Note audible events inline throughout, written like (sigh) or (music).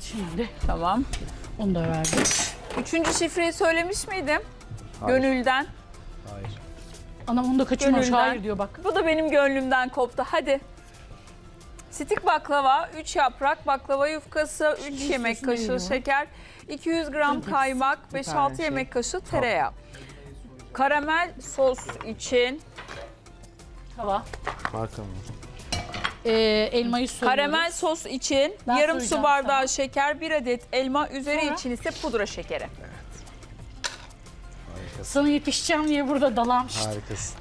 Şimdi Tamam. onu da verdim. Üçüncü şifreyi söylemiş miydim? Hayır. Gönülden. Hayır. Anam onu da kaçırmamış. Gönülden. Hayır diyor bak. Bu da benim gönlümden koptu. Hadi. Stik baklava, 3 yaprak, baklava yufkası, 3 yemek listesini kaşığı şeker, 200 gram kaymak, Bir 5-6 tane şey. yemek kaşığı tereyağı. Karamel sos için Tava. Marka mı? Ee, elmayı soyuyoruz. Karamel sos için Ben yarım su bardağı sana. şeker, bir adet elma, üzeri Sonra? için ise pudra şekeri. Sana yetişeceğim diye burada dalamıştım. Harikasın.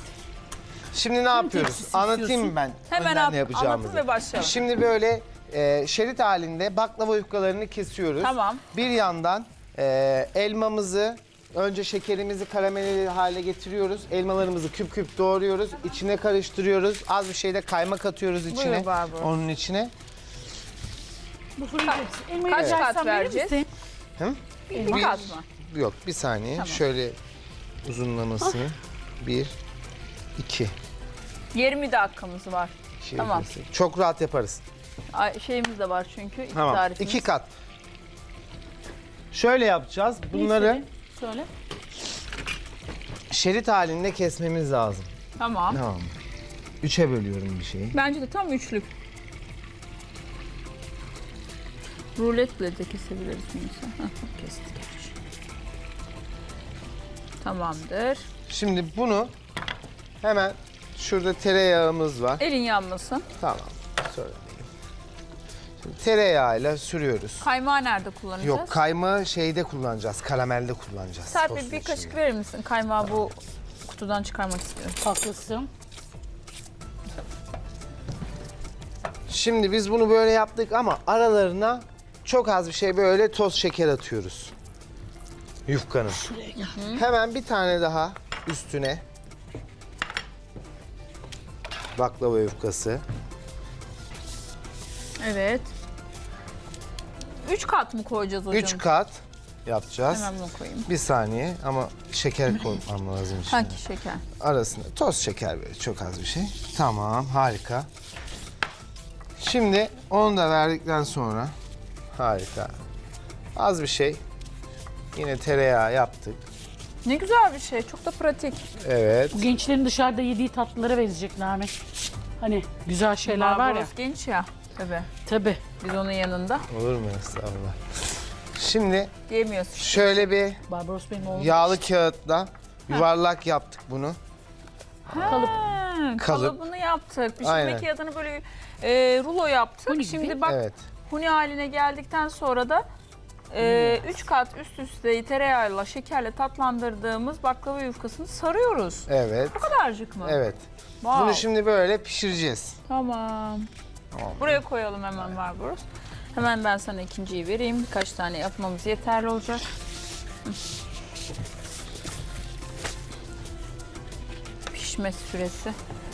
Şimdi ne yapıyoruz? tepsisi Anlatayım mı ben? Hemen önden at, ne yapacağımızı? anlatın ve başlayalım. Şimdi böyle e, şerit halinde baklava yufkalarını kesiyoruz. Tamam. Bir yandan e, elmamızı önce şekerimizi karamelize hale getiriyoruz. Elmalarımızı küp küp doğruyoruz. içine karıştırıyoruz. Az bir şey de kaymak atıyoruz içine. Buyur Barbara. Onun içine. Bu fırın. Elmayı Kaç rica kat etsem verir vereceğiz? misin? Hı? Bir Bir- kat mı? Yok bir saniye. Tamam. Şöyle uzunlamasını. Bir, iki. 20 dakikamız var. Şey Tamam. yapıyorsun. Çok rahat yaparız. Ay, şeyimiz de var çünkü. iki Tamam. tarifimiz. İki kat. Şöyle yapacağız. Bunları Neyse, Söyle. şerit halinde kesmemiz lazım. Tamam. Tamam. Üçe bölüyorum bir şeyi. Bence de tam üçlük. Rulet bile de kesebiliriz. Heh, kestik. Tamamdır. Şimdi bunu hemen şurada tereyağımız var. Elin yanmasın. Tamam. Söyleyeyim. Tereyağıyla sürüyoruz. Kaymağı nerede kullanacağız? Yok kaymağı şeyde kullanacağız. Karamelde kullanacağız. Serpil tosun bir kaşık verir misin? Kaymağı bu kutudan çıkarmak istiyorum. Haklısın. Şimdi biz bunu böyle yaptık ama aralarına çok az bir şey böyle toz şeker atıyoruz. Yufkanın. Hemen bir tane daha üstüne baklava yufkası. Evet. Üç kat mı koyacağız hocam? Üç kat yapacağız. Hemen bunu koyayım. Bir saniye ama şeker koymam lazım içine. Hangi şeker? Arasında toz şeker böyle çok az bir şey. Tamam harika. Şimdi onu da verdikten sonra harika. Az bir şey. Yine tereyağı yaptık. Ne güzel bir şey. Çok da pratik. Evet. Bu gençlerin dışarıda yediği tatlılara benzeyecek Nermin. Hani güzel şeyler var ya. Barbaros genç ya. Tabii. Tabii. Biz onun yanında Olur mu estağfurullah. Şimdi diyemiyoruz. şöyle bir Barbaros benim oğlum. yağlı kağıtla yuvarlak yaptık bunu. Kalıp. Ha, Kalıp. Kalıbını yaptık. Pişirme Aynen. kağıdını böyle e, rulo yaptık. Huni gibi. Şimdi bak Evet. huni haline geldikten sonra da e, üç kat üst üste tereyağıyla şekerle tatlandırdığımız baklava yufkasını sarıyoruz. Evet. Bu kadarcık mı? Evet. Wow. Bunu şimdi böyle pişireceğiz. Tamam. Tamam. Buraya koyalım hemen Barbaros. Hemen ben sana ikinciyi vereyim. Birkaç tane yapmamız yeterli olacak. Pişme süresi.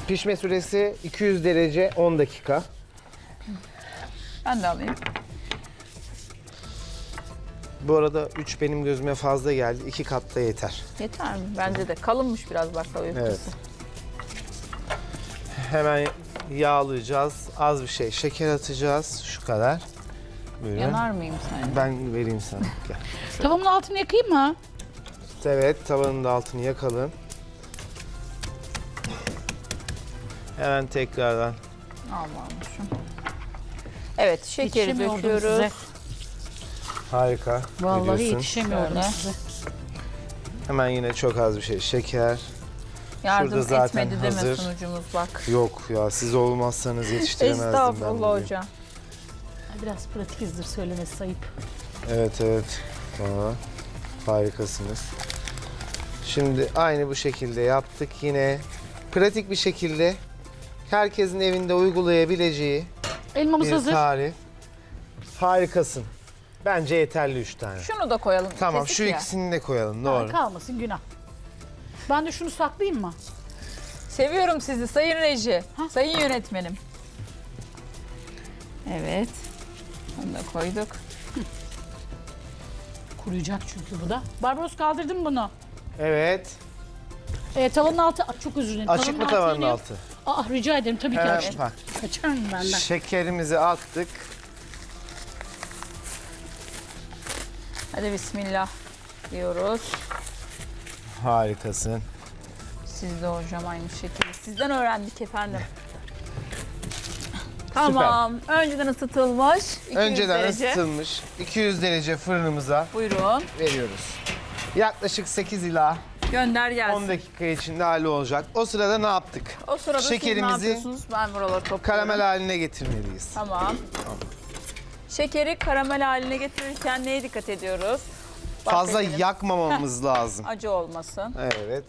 Pişme süresi 200 derece 10 dakika. Ben de alayım. Bu arada 3 benim gözüme fazla geldi. 2 kat da yeter. Yeter mi? Bence de kalınmış biraz baklava yufkası. Evet. Hemen yağlayacağız. Az bir şey şeker atacağız. Şu kadar. Buyurun. Yanar mıyım sence? Ben vereyim sana. Gel. (laughs) Tavamın altını yakayım mı? Evet, tavanın da altını yakalım. Hemen tekrardan. Almamışım. Evet, şekeri Yetişemiyordum size. döküyoruz. Harika. Vallahi Şöyle. size. Hemen yine çok az bir şey şeker. Yardım Şurada zaten etmedi deme hazır. sunucumuz bak. Yok ya siz olmazsanız yetiştiremezdim ben Estağfurullah bunu. hocam. Biraz pratikizdir söylemesi ayıp. Evet evet. Aa, harikasınız. Şimdi aynı bu şekilde yaptık. Yine pratik bir şekilde herkesin evinde uygulayabileceği Elmamız bir hazır. tarif. Harikasın. Bence yeterli üç tane. Şunu da koyalım. Tamam kesik şu ya. ikisini de koyalım Ha, doğru. kalmasın günah. Ben de şunu saklayayım mı? Seviyorum sizi sayın reji. Sayın yönetmenim. Evet. Onu da koyduk. Kuruyacak çünkü bu da. Barbaros kaldırdın mı bunu? Evet. E, tavanın altı... Aa, çok özür dilerim. Açık mı tavanın yanıyor. altı? Aa rica ederim tabii ki açtım. bak. Kaçar mı benden? Şekerimizi attık. Hadi bismillah diyoruz. Harikasın. Siz de hocam aynı şekilde. Sizden öğrendik efendim. Tamam. Önceden ısıtılmış. 200 Önceden derece. ısıtılmış 200 derece fırınımıza Buyurun. veriyoruz. Yaklaşık 8 ila Gönder gelsin. 10 dakika içinde hali olacak. O sırada ne yaptık? O sırada siz ne Şekerimizi yapıyorsunuz? Ben buraları topluyorum. Karamel haline getirmeliyiz. Tamam. Şekeri karamel haline getirirken neye dikkat ediyoruz? Fazla benim. yakmamamız lazım. Acı olmasın. Evet.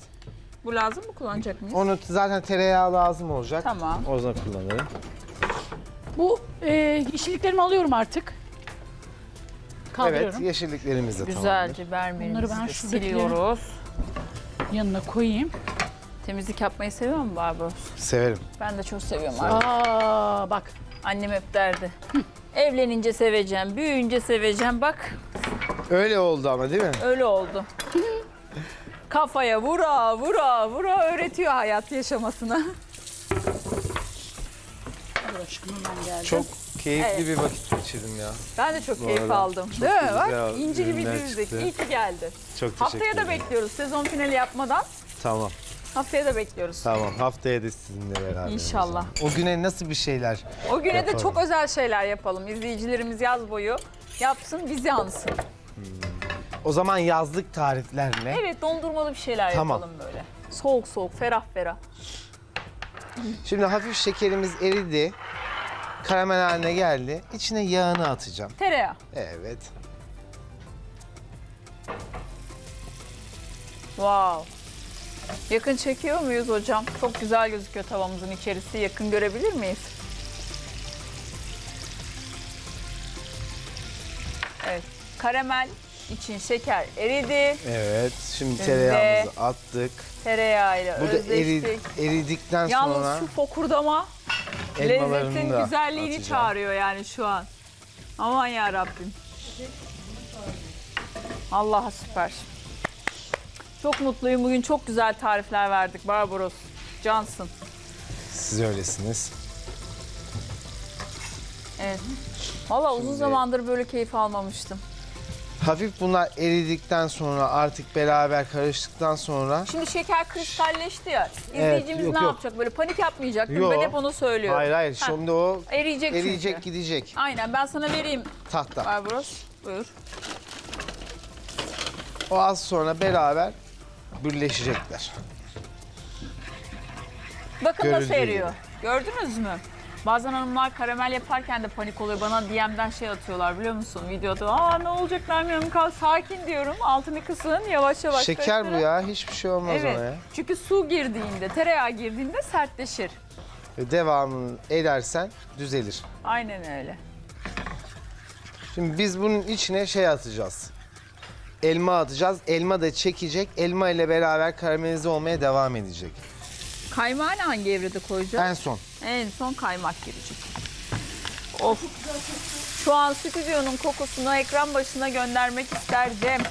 Bu lazım mı kullanacak mıyız? Onu zaten tereyağı lazım olacak. Tamam. O zaman kullanırım. Bu e, yeşilliklerimi alıyorum artık. Evet, Kaldırıyorum. yeşilliklerimiz de tamamdır. Güzelce Bunları ben şuradakileri- siliyoruz. Yanına koyayım. Temizlik yapmayı seviyor musun Barbaros? Severim. Ben de çok seviyorum artık. Aa bak. Annem hep derdi. Evlenince seveceğim, büyüyünce seveceğim. Bak Öyle oldu ama değil mi? öyle oldu. (laughs) Kafaya vura vura vura öğretiyor hayat yaşamasını. Dur aşkım hemen geldim. Çok keyifli Evet. bir vakit geçirdim ya. Ben de çok Bu keyif arada aldım. çok Değil mi? güzel Bak inci gibi ürünler düzdük. çıktı. İyi ki geldi. Çok teşekkür Haftaya da ederim. bekliyoruz. Sezon finali yapmadan Tamam, haftaya da bekliyoruz. tamam. Haftaya da sizinle beraber. İnşallah. O güne nasıl bir şeyler? O güne de Yapalım. çok özel şeyler yapalım. İzleyicilerimiz yaz boyu yapsın, biz yansın. O zaman yazlık tariflerle Evet, dondurmalı bir şeyler Tamam. yapalım böyle. Soğuk soğuk, ferah ferah. Şimdi hafif şekerimiz eridi. Karamel haline geldi. İçine yağını atacağım. Tereyağı. Evet. Wow. Yakın çekiyor muyuz hocam? Çok güzel gözüküyor tavamızın içerisi. Yakın görebilir miyiz? Evet. Karamel için şeker eridi. Evet. Şimdi tereyağımızı attık. Tereyağıyla Burada eri, özleştik. eridikten Yalnız sonra şu fokurdama elmalarını lezzetin da güzelliğini atacağım. çağırıyor yani şu an. Aman ya Rabbim. Allah'a süper. Çok mutluyum. Bugün çok güzel tarifler verdik Barbaros. Cansın. Siz öylesiniz. Evet. Valla uzun zamandır böyle keyif almamıştım. Hafif bunlar eridikten sonra artık beraber karıştıktan sonra Şimdi şeker kristalleşti ya. İzleyicimiz yok, ne yok. yapacak? Böyle panik yapmayacak. değil mi? Yok. Ben hep onu söylüyorum. hayır hayır Ha, şimdi o Eriyecek, eriyecek çünkü. gidecek Aynen ben sana vereyim tahta. Barbaros. Buyur. O az sonra beraber birleşecekler. Bakın nasıl Görüldüğü eriyor. Gördünüz mü? Bazen hanımlar karamel yaparken de panik oluyor. Bana DM'den şey atıyorlar biliyor musun? Videoda aa ne olacak ben yanım kal sakin diyorum. Altını kısın yavaş yavaş Şeker bu karıştırın. ya hiçbir şey olmaz ona ya. Evet. Çünkü su girdiğinde, tereyağı girdiğinde sertleşir. Ve devamını edersen düzelir. Aynen öyle. Şimdi biz bunun içine şey atacağız. Elma atacağız. Elma da çekecek. Elma ile beraber karamelize olmaya devam edecek. Kaymağı hangi evrede koyacağız? En son. En son kaymak girecek. Of. Şu an stüdyonun kokusunu ekran başına göndermek isterdim.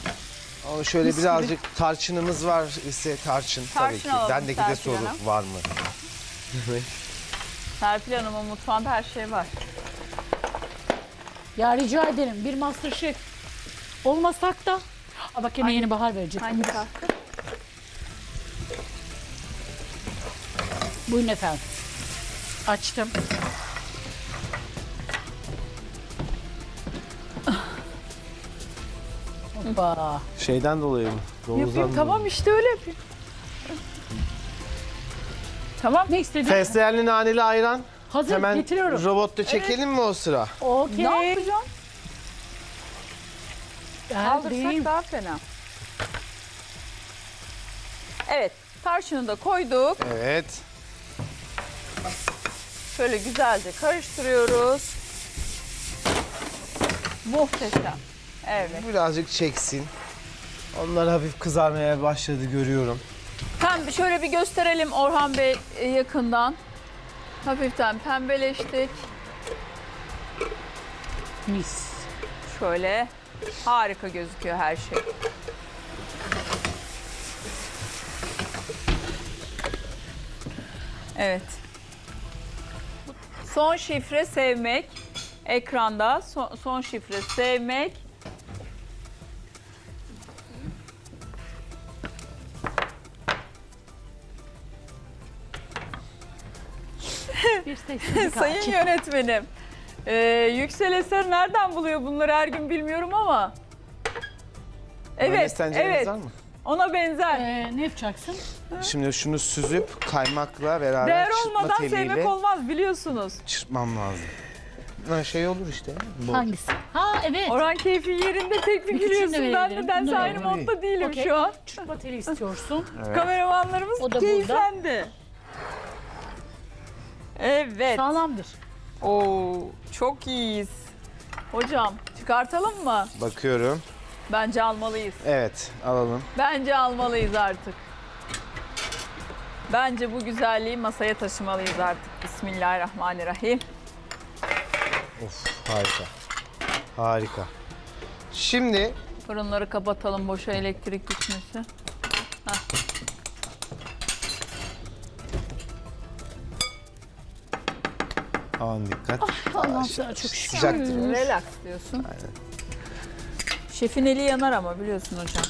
Ama şöyle birazcık tarçınımız var ise tarçın, tabii Tarçın ki. alalım Bendeki de Serpil soru Hanım. var mı? Serpil Hanım'ın mutfağında her şey var. Ya rica ederim bir Masterchef olmasak da. Aa, bak yine yeni bahar verecek. Hangi kahve? Buyurun efendim. Açtım. Hoppa. Şeyden dolayı mı? Yapayım tamam işte öyle yapayım. Tamam. Ne istedin? Fesleğenli naneli ayran. Hazır Hemen getiriyorum. robotta çekelim mi o sıra? Okey. Ne yapacağım? Kaldırsak Geldim. daha fena. Evet. Tarçını da koyduk. Evet. Şöyle güzelce karıştırıyoruz. Muhteşem. Evet. Birazcık çeksin. Onlar hafif kızarmaya başladı görüyorum. Pembe, şöyle bir gösterelim Orhan Bey e, yakından. Hafiften pembeleştik. Mis. Şöyle harika gözüküyor her şey. Evet. Son şifre sevmek. Ekranda son, son şifre sevmek. (laughs) Sayın yönetmenim. E, Yüksel Eser nereden buluyor bunları her gün bilmiyorum ama. Evet, evet. Ona benzer. Ee, ne yapacaksın? Şimdi şunu süzüp kaymakla beraber Değer çırpma olmadan teliyle sevmek olmaz biliyorsunuz. çırpmam lazım. Ha, şey olur işte. Bu. Hangisi? Ha evet. Oran keyfi yerinde tek bir gülüyorsun. Ben verebilirim. nedense verelim. modda değilim Okey. şu an. Çırpma teli istiyorsun. (laughs) Evet. Kameramanlarımız O da keyiflendi. Evet. Sağlamdır. Oo, çok iyiyiz. Hocam çıkartalım mı? Bakıyorum. Bence almalıyız. Evet alalım. Bence almalıyız artık. Bence bu güzelliği masaya taşımalıyız artık. Bismillahirrahmanirrahim. Of harika. Harika. Şimdi Fırınları kapatalım boşa elektrik gitmesi. aman dikkat. Allah'ım sana çok şükür. Sıcaktır. Relax diyorsun. Şefin eli yanar ama biliyorsun hocam.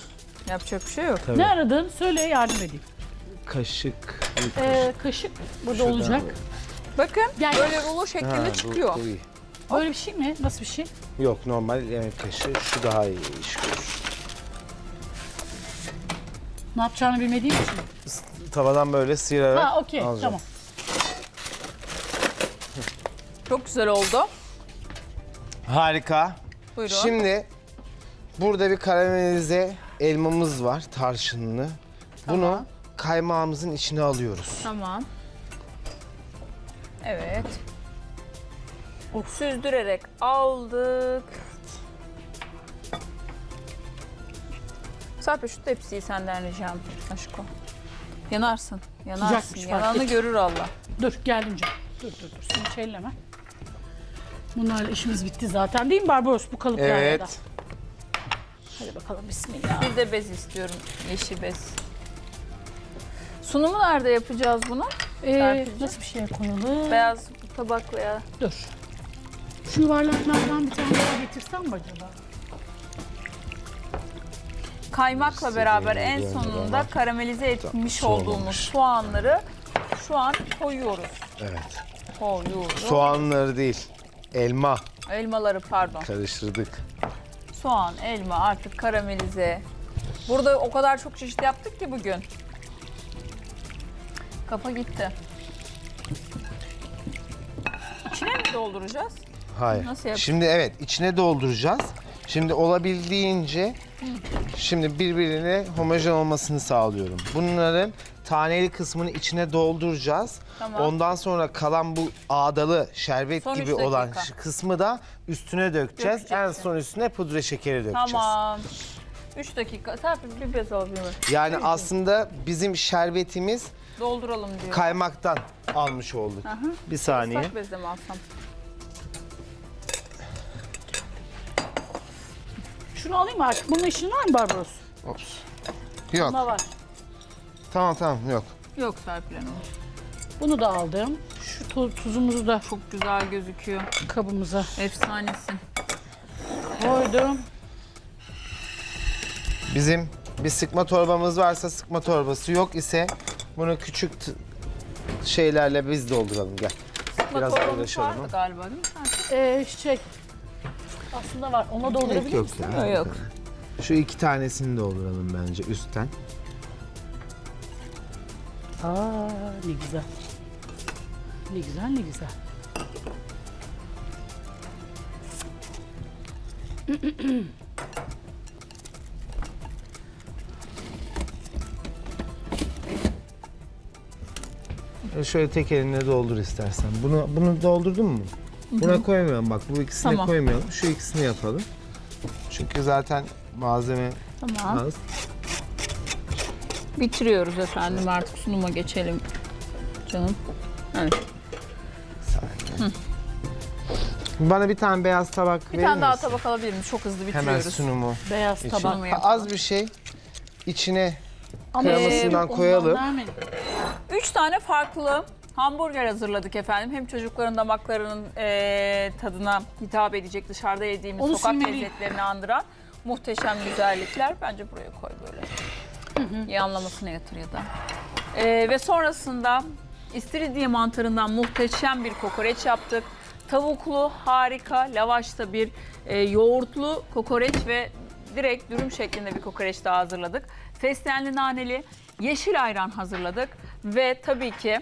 Yapacak bir şey yok. Tabii. Ne aradın? Söyle yardım edeyim. Kaşık. bir Ee, kaşık burada Şuradan olacak. Bakın Gel. böyle rulo şeklinde Ha, bu- çıkıyor. bu iyi. Böyle bir şey mi? Nasıl bir şey? Yok normal yemek kaşığı. Şu daha iyi iş görür. Ne yapacağını bilmediğim için. Tavadan böyle sıyırarak Ha okey alacağım. tamam. (laughs) Çok güzel oldu. Harika. Buyurun. Şimdi burada bir karamelize elmamız var tarçınlı. Bunu. Kaymağımızın içine alıyoruz. Tamam. Evet. Süzdürerek aldık. Serpil şu tepsiyi senden ricam aşko. Yanarsın. Yanarsın. Sıcakmış, fark Yananı et. görür Allah. Dur geldim canım. Dur dur dur. Seni hiç elleme. Bunlarla işimiz bitti zaten değil mi Barbaros bu kalıplarla da? Evet. Hadi bakalım bismillah. Bir de bez istiyorum. Yeşil bez. Sunumu nerede yapacağız bunu? Ee, Serpil'cim. nasıl bir şey koyalım? Beyaz tabak veya Dur. Şu yuvarlaklardan bir tane daha getirsem mi acaba? kaymakla beraber en sonunda karamelize etmiş soğumamış. olduğumuz soğanları şu an koyuyoruz. Evet. Koyuyoruz. Soğanları değil. Elma Elmaları pardon. karıştırdık. Soğan, elma artık karamelize. Burada o kadar çok çeşit yaptık ki bugün. Kafa gitti. İçine mi dolduracağız? Hayır. Nasıl yapacağız? Şimdi evet içine dolduracağız. Şimdi olabildiğince şimdi birbirine homojen olmasını sağlıyorum. Bunların taneli kısmını içine dolduracağız. Tamam. Ondan sonra kalan bu ağdalı şerbet Son gibi olan dakika. kısmı da üstüne dökeceğiz. En son üstüne pudra şekeri dökeceğiz. Tamam. 3 dakika. Serpil bir bez miyim? Yani aslında bizim şerbetimiz Dolduralım diyor. kaymaktan almış olduk. Bir saniye. Islak bezle mi alsam? Şunu alayım mı artık? Bunun işin var mı Barbaros? Ops. Yok. Bunda var. Tamam tamam yok. Yok Serpil Hanım. Bunu da aldım. Şu tu- tuzumuzu da Çok güzel gözüküyor. kabımıza Efsanesin. koydum. Bizim bir sıkma torbamız varsa sıkma torbası yok ise bunu küçük şeylerle biz dolduralım gel. Biraz uğraşalım. vardı galiba değil mi Serpil? Ee, şey aslında var. Ona doldurabilir Yok misin? ya. Yok. Şu iki tanesini dolduralım bence üstten. Aa ne güzel. Ne güzel ne güzel. (clears throat) Şöyle tek elinle doldur istersen. Bunu bunu doldurdun mu? Buna koymayalım bak bu ikisini Tamam. koymayalım. Şu ikisini yapalım. Çünkü zaten malzeme Tamam. az. Bitiriyoruz efendim artık sunuma geçelim. Canım. Evet. Bana bir tane beyaz tabak Bir verir tane daha misin? tabak alabilir miyiz? Çok hızlı Hemen bitiriyoruz. sunumu. Beyaz için. tabak. Ha, az bir şey içine kremasından koyalım. Üç tane farklı hamburger hazırladık efendim. Hem çocukların damaklarının eee, tadına hitap edecek dışarıda yediğimiz Onu sokak silmeliyim. lezzetlerini andıran muhteşem güzellikler. Bence buraya koy böyle. İyi anlamasına yatır ya da. Eee, ve sonrasında istiridye mantarından muhteşem bir kokoreç yaptık. Tavuklu harika, lavaşta bir e, yoğurtlu kokoreç ve direkt dürüm şeklinde bir kokoreç daha hazırladık. Fesleğenli naneli yeşil ayran hazırladık ve tabii ki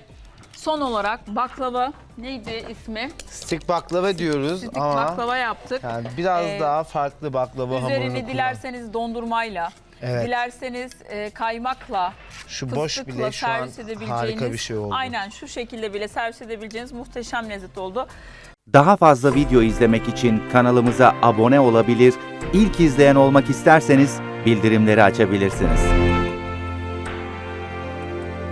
son olarak baklava neydi ismi? Stik baklava diyoruz Stik ama baklava yaptık. yani biraz Ee, daha farklı baklava hamurunu Üzerini kullan- dilerseniz dondurmayla, Evet. dilerseniz e, kaymakla, Şu boş fıstıkla bile şu an servis edebileceğiniz, harika bir şey oldu. Aynen şu şekilde bile servis edebileceğiniz muhteşem lezzet oldu. Daha fazla video izlemek için kanalımıza abone olabilir, ilk izleyen olmak isterseniz bildirimleri açabilirsiniz.